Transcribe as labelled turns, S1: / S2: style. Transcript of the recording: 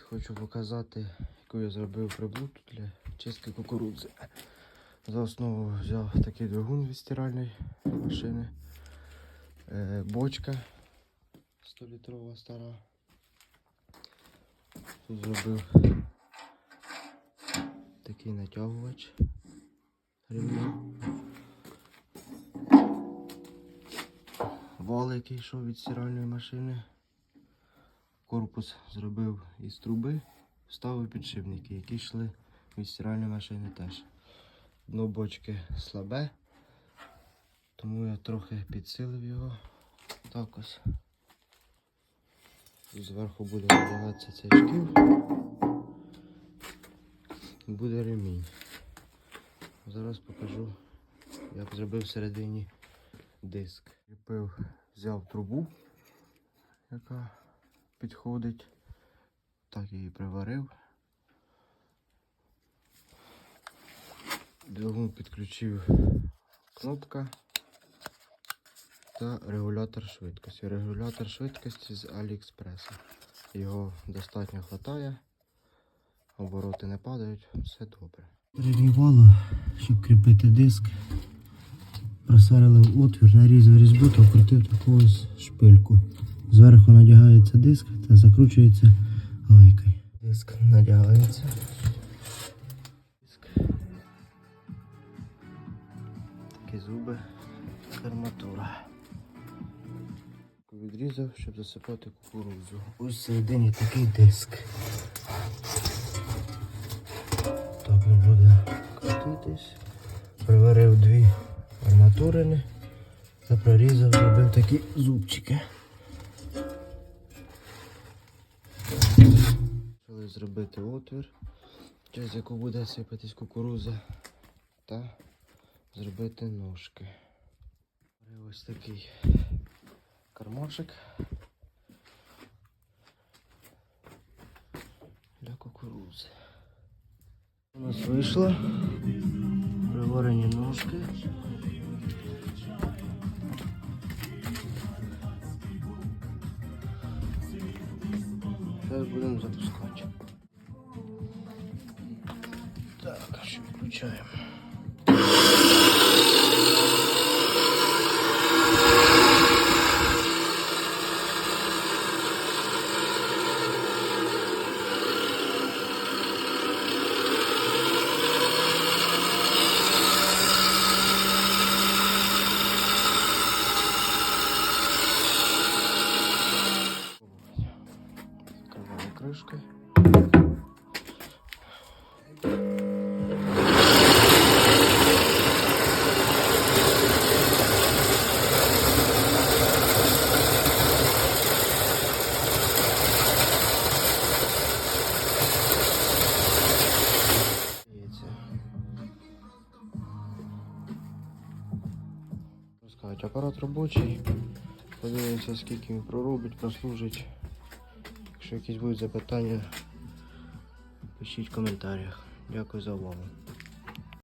S1: хочу показати, яку я зробив приблуду для чистки кукурудзи. За основу взяв такий двигун від стиральної машини. Е, бочка 100-літрова стара. Тут зробив такий натягувач ремня. Вал, який йшов від стиральної машини. Корпус зробив із труби, вставив підшипники, які йшли від стиральної машини теж. Дно бочки слабе, тому я трохи підсилив його. Так ось. Зверху буде надягатися цей шків. Буде ремінь. Зараз покажу, як зробив всередині диск. Кріпив, взяв трубу, яка підходить. Так її приварив. Двигун підключив кнопка та регулятор швидкості. Регулятор швидкості з Аліекспреса. Його достатньо вистачає, обороти не падають, все добре. Перегнівало, щоб кріпити диск. Просверлив отвір, нарізав різьбу та вкрутив таку ось шпильку. Зверху надягається диск та закручується гайкою. Диск надягається. Диск. Такі зуби, арматура. Відрізав, щоб засипати кукурудзу. Ось всередині такий диск. Так він буде крутитись. Приварив дві арматурини та прорізав, зробив такі зубчики. Зробити отвір, через яку буде сипатись кукуруза, та зробити ножки. Ось такий кармашик для кукурузи. У нас вийшло приварені ножки. Зараз будемо запускати. Так, що включаємо. Розкажуть, апарат робочий. Подивимося, скільки він проробить, прослужить. Якщо якісь будуть запитання, пишіть в коментарях. Дякую за увагу.